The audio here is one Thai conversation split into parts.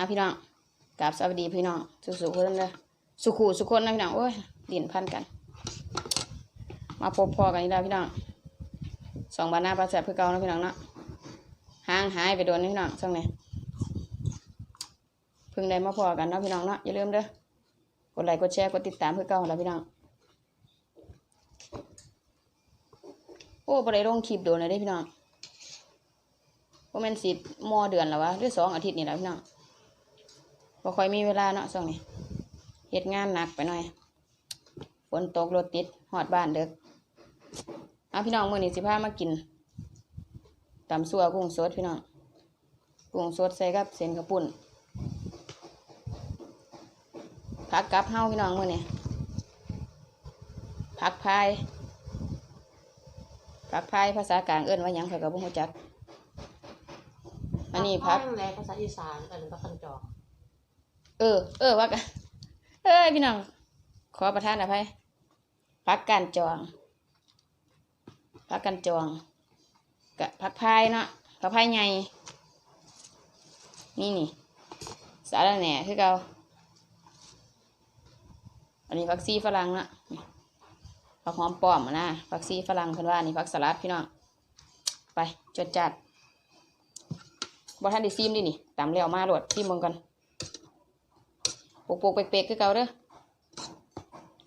อะพี่น้องกราบสวัสดีพี่น้องสุสุคนเลยสุขูสุขคนนะพี่น้องโอ้ยดินพันกัน มาพบพอกันอีกแล้วพี่น้องสองบานหน้าปลาแสบเพื่อเก่านะพี่น้องเนาะห่างหายไปโดนนะพี่น้องช่วงนี้เพิ่งได้มาพอกันนะพี่น้องเนาะอย่าลืมเด้อกดไลค์กดแชร์กดติดตามเพื่อเก่าแล้วพี่น้องโอ้ประเดี๋ยวลงคลิปโดนเลยเด้พี่น้องว่าแม่นสิมอเดือนแล้ววะหรือสองอาทิตย์นี่แหละพี่น้อง บ่ค่อยมีเวลาเนาะช่วงนี้เฮ็ดงานหนักไปหน่อยฝนตกรถติดหอดบ้านเด็กเอาพี่น้องมื้อนี้สิพามากินตำซัวกุ้งสดพี่น้องกุ้งสดใส่กับเส้นกระปุ่นผักกับเฮาพี่น้องมือนี้ผักพายผักพายภาษากลางเอิ้นว่าหยังข้อยก็บ่ฮู้จักอันนี้พักภาษาอีสานอันนั้นก็คันจอก เออ เออว่ากันเอ้ยพี่น้อง ขอประทานอภัยพักการจองพักการจองกะพักพายเนาะพักพายใหญ่นี่นี่ สาระแหน่คือเกาอันนี้ผักซีฝรั่งนะผักหอมป้อมนะผักซีฝรั่งเพิ่นว่านี่ผักสลัดพี่น้อง ไปจดจัดบ่ทันด้ซีมดินี่ตำแล้วมาโหลดซีมเบิ่งกัน ปลูกปลูกเปกๆคือเก่าเด้อ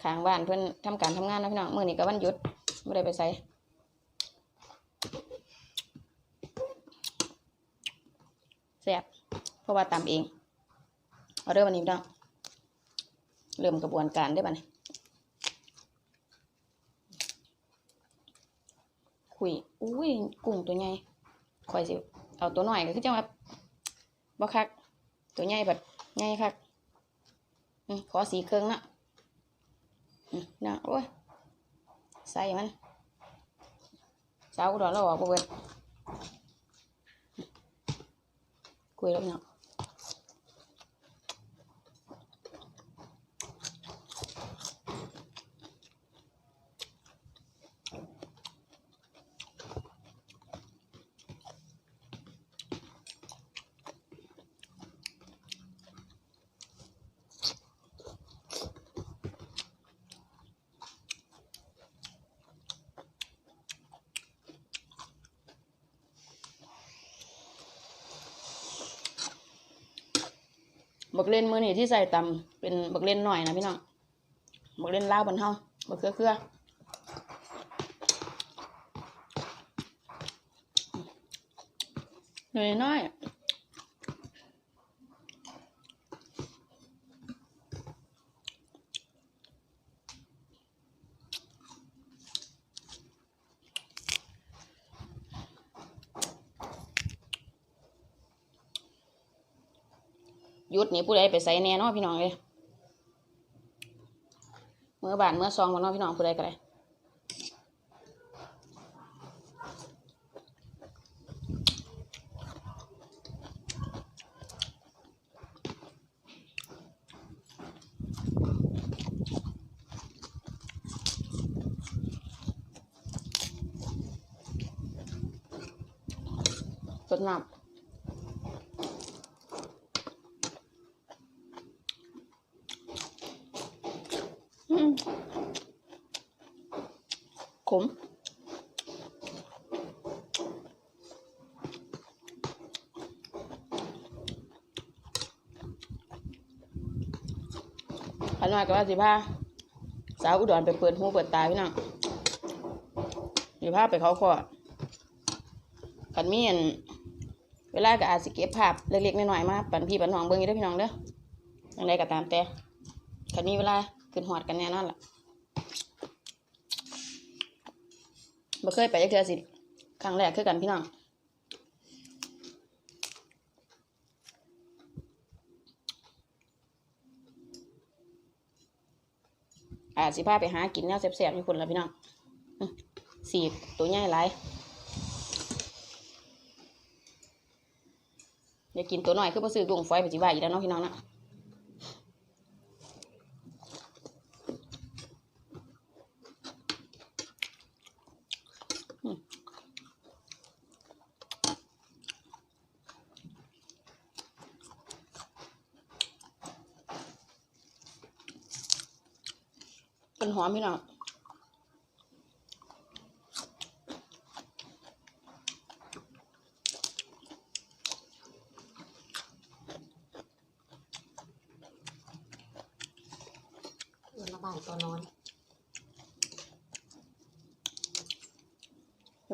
ข้างบ้านเพิ่อนทำการทำงานนะพี่น้องมื้อนี้ก็วันหยุดไม่ได้ไปไสแซ่บเพราะว่าตำเองเอาเด้อวันนี้พี่น้องเริ่มกระบวนการได้อบัดนี้คุยอุ้ยกุ้งตัวใหญ่ข่อยสิเอาตัวหน่อยก็คือจังว่าบ่คักตัวใหญ่แบบใหญ่คัก ขอสีเครื่องนะนะโอ้ยใส่มันเช้าอุดรแล้วออกบ่เบิดคุยแล้วเนาะ บักเล่นมือนี่ที่ใส่ตำเป็นบักเล่นหน่อยนะพี่น้องบักเล่นลาวบนเฮาบักเครือเครือหน่อยน้อยห ยุดนี่ผู้ใดไปใส่แน่นอพี่น้องเลยเมื่อบานเมื่อซองบนนอพี่น้องผู้ใดก็ได้สดน้ำ อืมข ม ขันหน่อยก็ว่าสิพาสาวอุดรไปเปิดหูเปิดตาพี่น้องสิพาไปเขาขอขันมีอันเวลาก็อาจสิเก็บภาพเล็กๆน้อยๆมาปันพี่ปันน้องเบิ่งอยู่ด้พี่น้องเด้อยังไงก็ตามแต่คันนี้เวลาขึ้นหอดกันแน่นอนล่ะ บ่เคยไปจักเทือสิครั้งแรกคือกันพี่น้องอาสิพาไปหากินแนวแซ่บๆอยู่คนละพี่น้องสีตัวใหญ่หลายอย่ากินตัวหน้อยคือบ่ซื้อกุ้งฝอยไปสิว่าอีกแล้วเนาะพี่น้องเนาะ เป็นหอมพี่น้องเดี๋ยวมาบ่าตอนนอน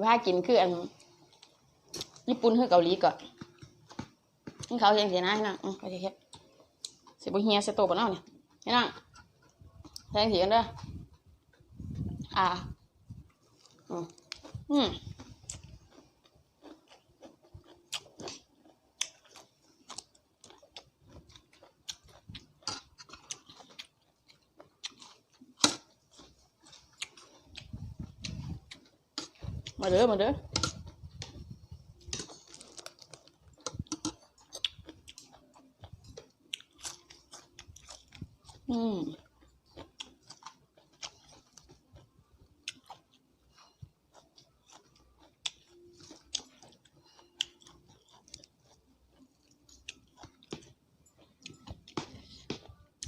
ผ้ากินคืออันญี่ปุ่นคือเกาหลีก่อนนี่เขาเองเสียนะพี่น้องอืมโอเคครับสิบเฮียเสโตบเนาะเนี่ยพี่น้องแทงเสียงเด้ออ่าอืม มาเด้อมาเด้ออืม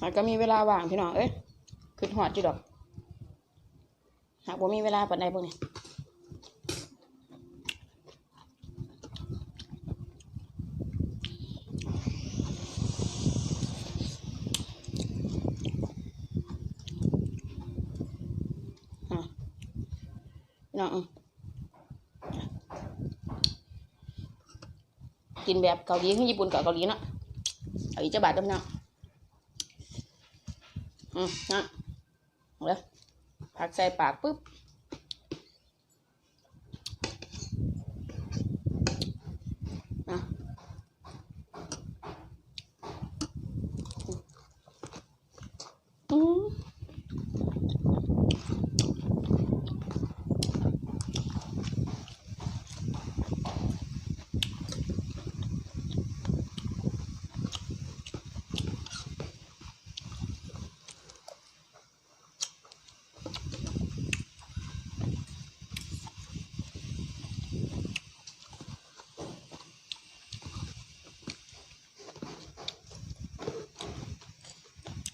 หากก็มีเวลาว่างพี่น้อง เอ้ยคือหอดจีดอก หากว่ามีเวลาปันใดพวกนี้ น้องกินแบบเกาหลีขึ้นญี่ปุ่นกับเกาหลีเนาะเอาอีกจะบาทเด้อพี่น้องอืมนะเอาเลยผักใส่ปากปุ๊บอะอืม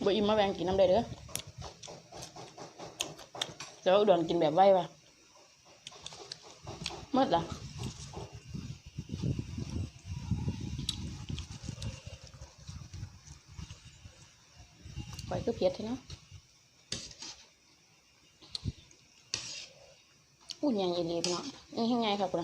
บ่อิ่มมาแบ่งกินน้ำได้เด้อเดี๋ยวอุดรกินแบบไวว่ะหมดละไปก็เพียดเถอะเนาะอุ่นยังอีหลีพี่น้องนี่ยังไงครับคุณ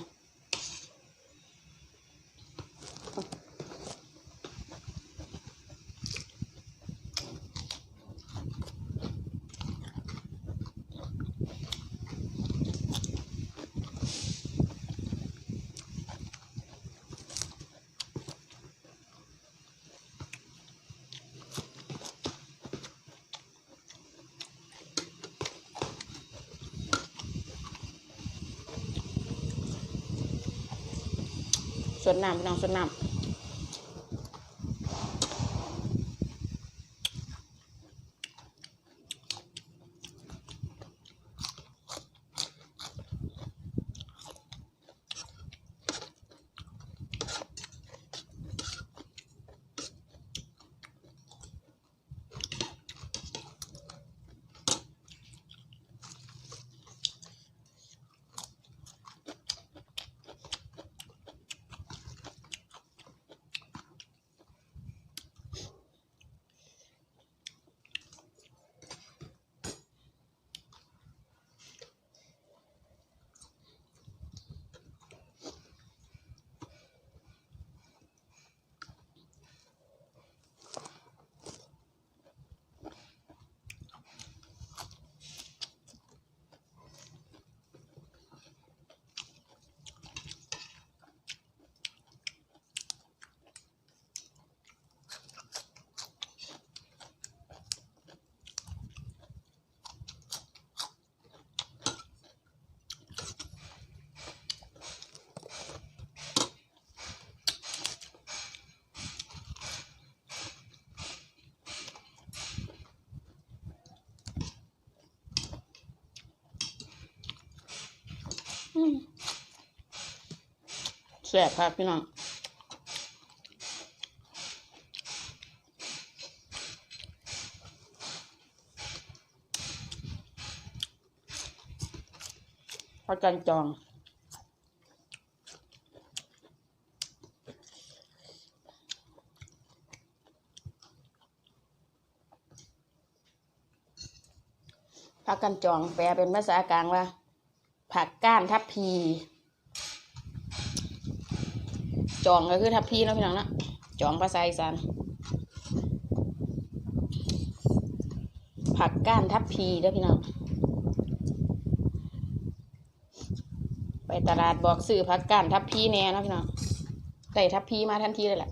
สวน้ำพี่น้องสดน้ำ ซ่บค่ะพี่น้องพักกันจองพักกันจองแปลเป็นภาษากลางว่า ผักก้านทับพี จองก็คือทับพีเนาะพี่น้องเนาะจองภาษาอีสานผักก้านทับพีเด้อพี่น้องไปตลาดบอกซื้อผักก้านทับพีแน่นะพี่น้องได้ทับพีมาทันทีเลยแหละ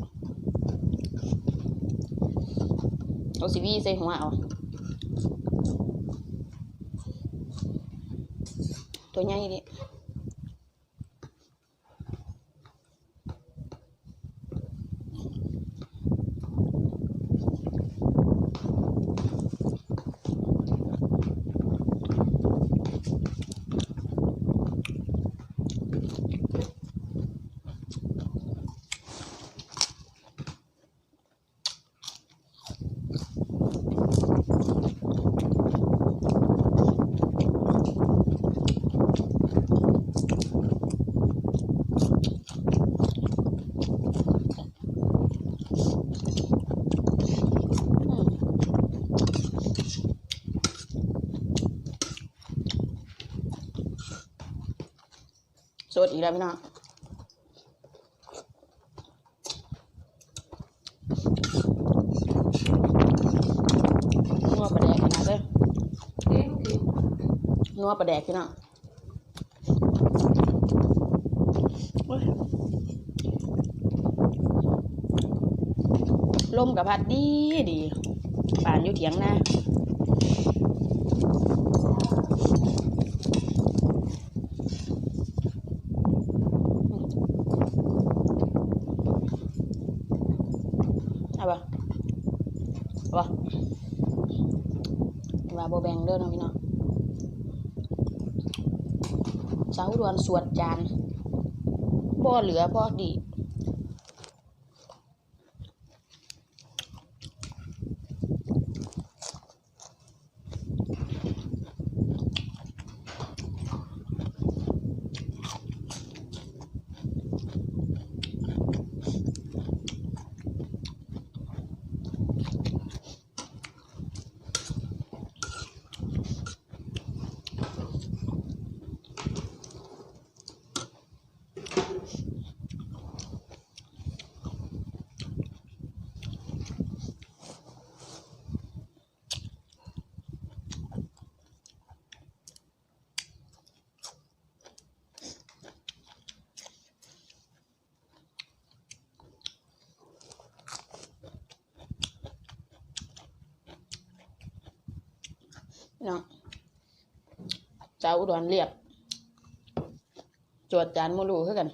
เอาสิวีใส่หัวเอาตัวใหญ่ดิ สดอีกแล้วพี่น้องนัวปลาแดกนาดเลยเอ๊ะคือนัวปลาแดกพี่น้องลมกับพัดดีดีป่านอยู่เถียงนะเอาปะว่าโบแบงเด้อเนาะพี่น้องาวอุดวนสวดจานบ่เหลือพอดี น้องสาวอุดรเรียบ จวดจานโมลูคือกัน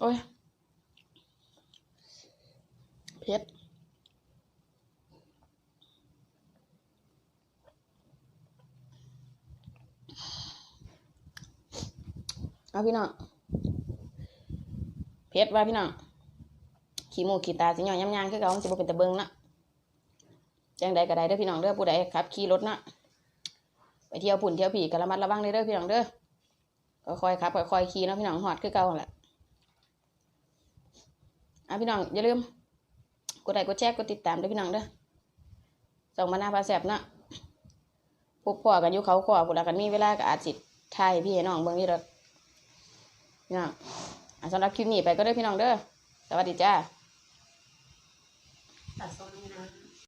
โอ้ยเผ็ดเอาพี่น้องเผ็ดว่าพี่น้อง ขี้มูกขี้ตาสิหย่อยยำยางคือเก่ามันสิบ่เป็นตะเบิงนะ จังใดก็ได้เด้อพี่น้องเด้อผู้ใดขับขี่รถนะไปเที่ยวปุ่นเที่ยวผีก็ระมัดระวังเด้อเด้อพี่น้องเด้อก็คอยๆขับคอยขี่นะพี่น้องหอดคือเก่าแหละอะพี่น้องอย่าลืมกดไลค์กดแชร์กดติดตามเด้อพี่น้องเด้อส่งมาหน้าพาแสบนะพบพ่อกันอยู่เขาขอผู้ใดกันมีเวลาก็อาจสิถ่ายพี่น้องเบิ่งนี่เด้อพี่น้องอะสำหรับคลิปนี้ไปก็เด้อพี่น้องเด้อสวัสดีจ้า